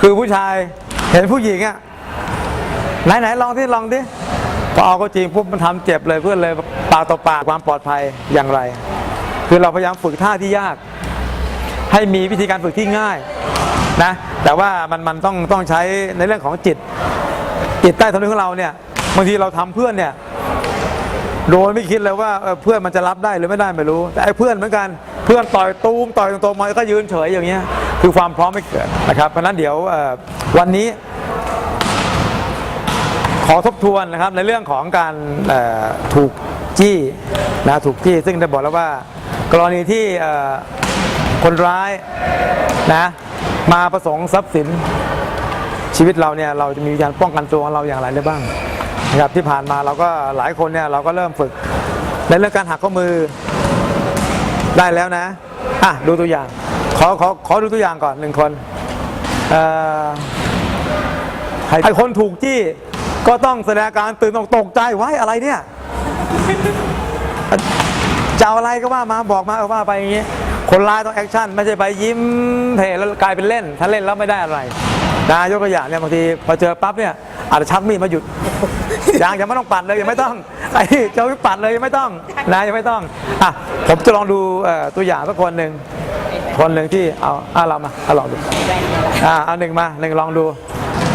คือผู้ชายเห็นผู้หญิงอะไหนไหนลองที่ลองดิพอเอาก็จริงปุ๊บมันทำเจ็บเลยเพื่อนเลยปากต่อปากความปลอดภัยอย่างไร คือเราพยายามฝึกท่าที่ยาก ให้มีวิธีการฝึกที่ง่ายนะแต่ว่ามันมันต้องต้องใช้ในเรื่องของจิต จิตใต้สำนึกของเราเนี่ยบางทีเราทำเพื่อนเนี่ยโดยไม่คิดเลยว่าเอ่อเพื่อนมันจะรับได้หรือไม่ได้ไม่รู้ แต่ไอ้เพื่อนเหมือนกัน เพื่อนต่อยตูมต่อยตรงๆมาก็ยืนเฉยอย่างเงี้ยคือความพร้อมไม่เกิดนะครับเพราะนั้นเดี๋ยววันนี้ ขอทบทวนนะครับในเรื่องของการถูกจี้นะถูกจี้ซึ่งได้บอกแล้วว่า กรณีที่คนร้ายนะมาประสงค์ทรัพย์สินชีวิตเราเนี่ยเราจะมีการป้องกันตัวของเราอย่างไรได้บ้างนะครับที่ผ่านมาเราก็หลายคนเนี่ยเราก็เริ่มฝึกในเรื่องการหักข้อมือ ได้แล้วนะอะดูตัวอย่าง ขอขอขอดูตัวอย่างก่อนหนึ่งคนเอ่อไอ้คนถูกจี้ก็ต้องแสดงการตื่นตกตกใจไว้อะไรเนี่ยจะเอาอะไรก็ว่ามาบอกมาเออว่าไปอย่างงี้ คนร้ายต้องแอคชั่นไม่ใช่ไปยิ้มเพแล้วกลายเป็นเล่น ถ้าเล่นแล้วไม่ได้อะไรนะยกตัวอย่างเนี่ยบางทีพอเจอปั๊บเนี่ย อาจจะชักมีดมาหยุดยังยังไม่ต้องปัดเลยยังไม่ต้องไอ้เจ้าวิปัดเลยยังไม่ต้องนะยังไม่ต้องอะผมจะลองดูตัวอย่างสักคนหนึ่งคนหนึ่งที่เอาอะเรามาเอาลองดูอ่าเอาหนึ่งมาหนึ่งลองดู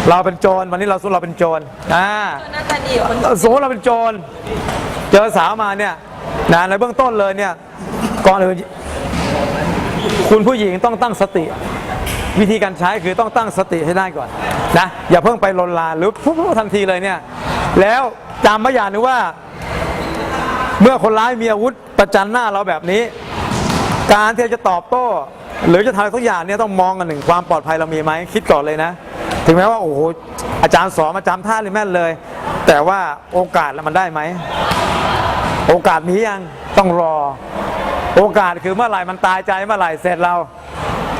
เราเป็นโจรวันนี้เราสู้เราเป็นโจรอ่าหน้าตาดีกว่าคนสมมติเราเป็นโจรเจอสาวมาเนี่ยนะในเบื้องต้นเลยเนี่ยก่อนอื่นคุณผู้หญิงต้องตั้งสติ วิธีการใช้คือต้องตั้งสติให้ได้ก่อนนะอย่าเพิ่งไปลนลานหรือปุ๊บทันทีเลยเนี่ยแล้วจำไว้อย่างนึงว่า เมื่อคนร้ายมีอาวุธประจันหน้าเราแบบนี้ การที่จะตอบโต้ หรือจะทำอะไรทุกอย่างเนี่ยต้องมองกันหนึ่งความปลอดภัยเรามีไหมคิดก่อนเลยนะ ถึงแม้ว่าโอ้โหอาจารย์สอนมาจำท่าเลยแม่นเลย แต่ว่าโอกาสแล้วมันได้ไหมโอกาสมียังต้องรอ โอกาสคือเมื่อไหร่มันตายใจเมื่อไหร่เสร็จเรา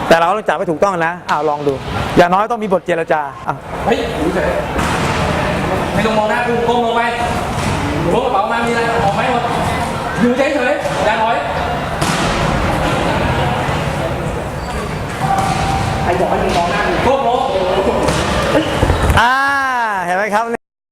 แต่เราต้องจ่ายไม่ถูกต้องนะอ้าวลองดู อย่างน้อยต้องมีบทเจรจาอะเฮ้ยไม่ต้องมองหน้ากูก้มลงไปรู้วงกระเป๋ามามีอะไรออกไหมหมดอยู่เฉยเฉย่างหอยไอ้บอกให้มึงมองหน้ากูก้มลงอ่าเห็นไหมครับ